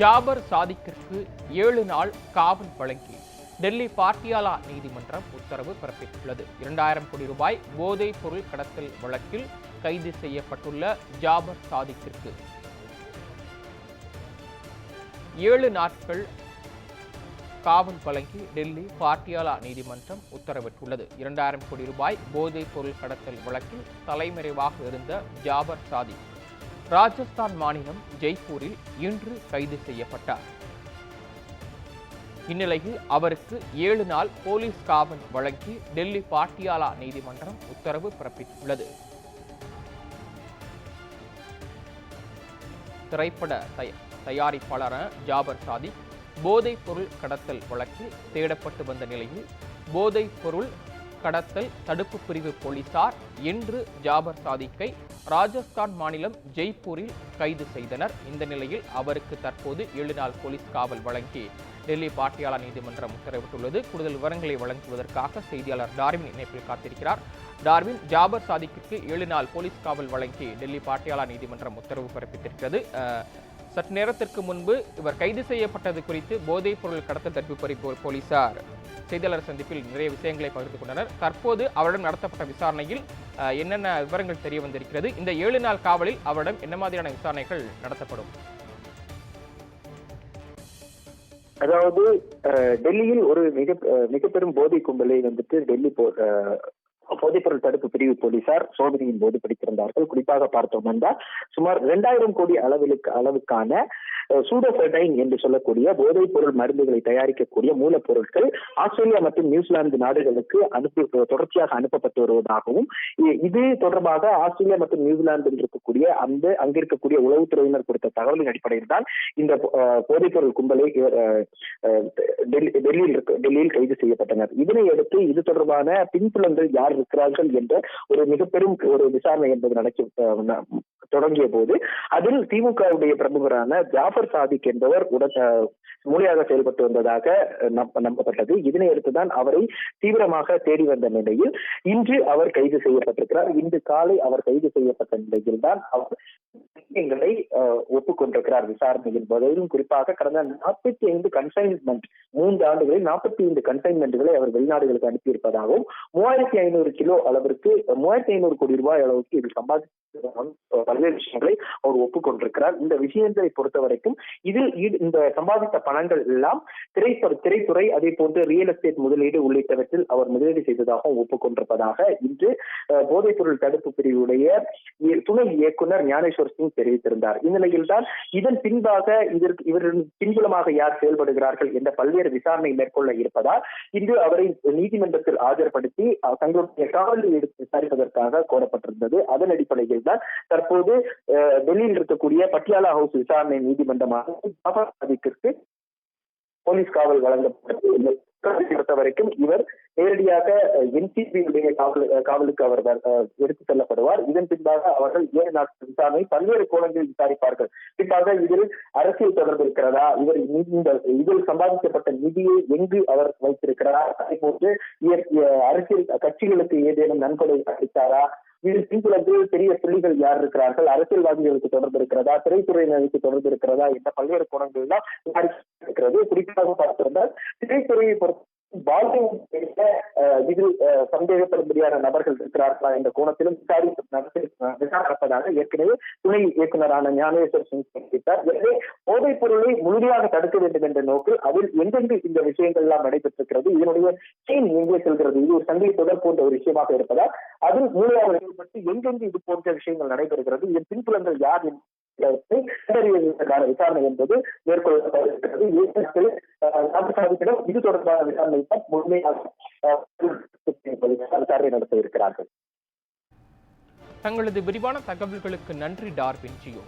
ஜாபர் சாதிக்கிற்கு ஏழு நாள் காவல் வழங்கி டெல்லி பாட்டியாலா நீதிமன்றம் உத்தரவு பிறப்பித்துள்ளது. இரண்டாயிரம் கோடி ரூபாய் போதைப் பொருள் கடத்தல் வழக்கில் கைது செய்யப்பட்டுள்ள ஜாபர் சாதிக்கிற்கு. ஏழு நாட்கள் காவல் வழங்கி டெல்லி பாட்டியாலா நீதிமன்றம் உத்தரவிட்டுள்ளது. இரண்டாயிரம் கோடி ரூபாய் போதைப் பொருள் கடத்தல் வழக்கில் தலைமறைவாக இருந்த ஜாபர் சாதிக் ராஜஸ்தான் மாநிலம் ஜெய்ப்பூரில் இன்று கைது செய்யப்பட்டார். இந்நிலையில் அவருக்கு ஏழு நாள் போலீஸ் காவல் வழங்கி டெல்லி பாட்டியாலா நீதிமன்றம் உத்தரவு பிறப்பித்துள்ளது. திரைப்பட தயாரிப்பாளரான ஜாபர் சாதிக் போதைப் பொருள் கடத்தல் வழக்கில் தேடப்பட்டு வந்த நிலையில் போதைப் பொருள் கடத்தல் தடுப்பு பிரிவு போலீசார் இன்று ஜாபர் சாதிக்கை ராஜஸ்தான் மாநிலம் ஜெய்ப்பூரில் கைது செய்தனர். இந்த நிலையில் அவருக்கு தற்போது ஏழு நாள் போலீஸ் காவல் வழங்கி டெல்லி பாட்டியாலா நீதிமன்றம் உத்தரவிட்டுள்ளது. கூடுதல் விவரங்களை வழங்குவதற்காக செய்தியாளர் டார்வின் இணைப்பில் காத்திருக்கிறார். டார்வின் ஜாபர் சாதிக்கிற்கு ஏழு நாள் போலீஸ் காவல் வழங்கி டெல்லி பாட்டியாலா நீதிமன்றம் உத்தரவு பிறப்பித்திருக்கிறது. சற்று நேரத்திற்கு முன்பு இவர் கைது செய்யப்பட்டது குறித்து போதைப் பொருள் கடத்தல் தடுப்பு போலீசார் செய்தியாளர் சந்திப்பில் நிறைய விஷயங்களை பகிர்ந்து கொண்டனர். தற்போது அவரிடம் நடத்தப்பட்ட விசாரணையில் அஹ், என்னென்ன விவரங்கள் தெரிய வந்திருக்கிறது இந்த ஏழு நாள் காவலில் அவரிடம் என்ன மாதிரியான விசாரணைகள் நடத்தப்படும்? அதாவது அஹ், டெல்லியில் ஒரு மிக மிக பெரும் போதை கும்பலை வந்துட்டு டெல்லி போ- போதைப்பொருள் தடுப்பு பிரிவு போலீசார் சோதனையின் போது பிடித்திருந்தார்கள். குறிப்பாக பார்த்தோம் என்றால் சுமார் இரண்டாயிரம் கோடி அளவிலுக்கு அளவுக்கான சூடோபெடைன் என்று சொல்லக்கூடிய போதைப் பொருள் மருந்துகளை தயாரிக்கக்கூடிய மூலப்பொருட்கள் ஆஸ்திரேலியா மற்றும் நியூசிலாந்து நாடுகளுக்கு அனுப்பி தொடர்ச்சியாக அனுப்பப்பட்டு வருவதாகவும் இது தொடர்பாக ஆஸ்திரேலியா மற்றும் நியூசிலாந்தில் இருக்கக்கூடிய அந்த அங்கிருக்கக்கூடிய உளவுத்துறையினர் கொடுத்த தகவலின் அடிப்படையில் தான் இந்த போதைப் போதைப்பொருள் கும்பலை டெல்லியில் இருக்க டெல்லியில் கைது செய்யப்பட்டனர். இதனை அடுத்து இது தொடர்பான பின்புலங்கள் யார் இருக்கிறார்கள் என்ற ஒரு மிக பெரும் ஒரு விசாரணை என்பது நடக்கி தொடங்கிய போது அதில் திமுகவுடைய பிரமுகரான ஜாஃபர் சாதிக் என்பவர் உடன் மூலியாக செயல்பட்டு வந்ததாக நம்பப்பட்டது. இதனை அடுத்துதான் அவரை தீவிரமாக தேடி வந்த நிலையில் இன்று அவர் கைது செய்யப்பட்டிருக்கிறார். இன்று காலை அவர் கைது செய்யப்பட்ட நிலையில் தான் அவர் விஷயங்களை ஒப்புக்கொண்டிருக்கிறார் விசாரணையின் போதிலும் குறிப்பாக கடந்த நாற்பத்தி ஐந்து கன்சைன்மெண்ட் மூன்று ஆண்டுகளில் நாற்பத்தி ஐந்து கன்சைன்மெண்ட்களை அவர் வெளிநாடுகளுக்கு அனுப்பியிருப்பதாகவும் மூவாயிரத்தி ஐநூறு கிலோ அளவிற்கு மூவாயிரத்தி ஐநூறு கோடி ரூபாய் அளவுக்கு இது சம்பாதித்து பல்வேறு விஷயங்களை அவர் ஒப்புக்கொண்டிருக்கிறார். இந்த விஷயங்களை பொறுத்த வரைக்கும் இதில் இந்த சம்பாதித்த பணங்கள் எல்லாம் திரைப்பட திரைத்துறை அதே போன்று ரியல் எஸ்டேட் முதலீடு உள்ளிட்டவற்றில் அவர் முதலீடு செய்ததாகவும் ஒப்புக்கொண்டிருப்பதாக இன்று அஹ், போதைப்பொருள் தடுப்பு பிரிவுடைய துணை இயக்குனர் ஞானேஸ்வர் சிங் தெரிவித்திருந்தார். இந்நிலையில் தான் இதன் பின்பாக இதற்கு இவரின் பின்புலமாக யார் செயல்படுகிறார்கள் என்ற பல்வேறு விசாரணை மேற்கொள்ள இருப்பதால் இன்று அவரை நீதிமன்றத்தில் ஆஜர்படுத்தி தங்களுடைய காவலில் எடுத்து விசாரிப்பதற்காக கோரப்பட்டிருந்தது. அதன் அடிப்படையில் தான் தற்போது டெல்லியில் இருக்கக்கூடிய பட்டியாலா ஹவுஸ் விசாரணை நீதிமன்றமாக போலீஸ் காவல் வழங்கப்பட்டது. பொறுத்த வரைக்கும் இவர் நேரடியாக என்சிபியுடைய காவல் காவலுக்கு அவர் எடுத்துச் செல்லப்படுவார். இதன் பின்பாக அவர்கள் ஏழு நாட்கள் விசாரணை பல்வேறு கோணங்களில் விசாரிப்பார்கள். குறிப்பாக இதில் அரசியல் தொடர்பு இருக்கிறதா? இவர் இந்த இதில் சம்பாதிக்கப்பட்ட நிதியை எங்கு அவர் வைத்திருக்கிறார்? அதே போன்று அரசியல் கட்சிகளுக்கு ஏதேனும் நன்கொடை அளித்தாரா? இதில் பின்புலத்தில் பெரிய புள்ளிகள் யார் இருக்கிறார்கள்? அரசியல்வாதிகளுக்கு தொடர்பு இருக்கிறதா? திரைத்துறையினருக்கு தொடர்பு இருக்கிறதா? என்ற பல்வேறு கோணங்கள் தான் இருக்கிறது குறிப்பாக பார்த்திருந்தால் திரைத்துறையை பொறுத்த பாலிவுட் இதில் சந்தேகப்படும்படியான நபர்கள் இருக்கிறார்களா என்ற கோணத்திலும் விசாரித்து நடத்தி விசாரிப்பதாக ஏற்கனவே துணை இயக்குநரான ஞானேஸ்வர் சிங் தெரிவித்தார். எனவே போதைப் பொருளை முழுமையாக தடுக்க வேண்டும் என்ற நோக்கில் அதில் எங்கெங்கு இந்த விஷயங்கள் எல்லாம் நடைபெற்றிருக்கிறது இதனுடைய செயின் எங்கே செல்கிறது இது ஒரு சந்தை தொடர் போன்ற ஒரு விஷயமாக இருப்பதால் அதில் மூலையாக செயல்பட்டு எங்கெங்கு இது போன்ற விஷயங்கள் நடைபெறுகிறது இதன் பின்புலங்கள் யார் கண்டறிவதற்கான விசாரணை என்பது மேற்கொள்ளப்பட்டிருக்கிறது. ஏற்கனவே, ராமசாமியிடம் இது தொடர்பான விசாரணை தான் முழுமையாக விசாரணை நடத்த இருக்கிறார்கள். தங்களது விரிவான தகவல்களுக்கு நன்றி டார்வின் ஜியோ.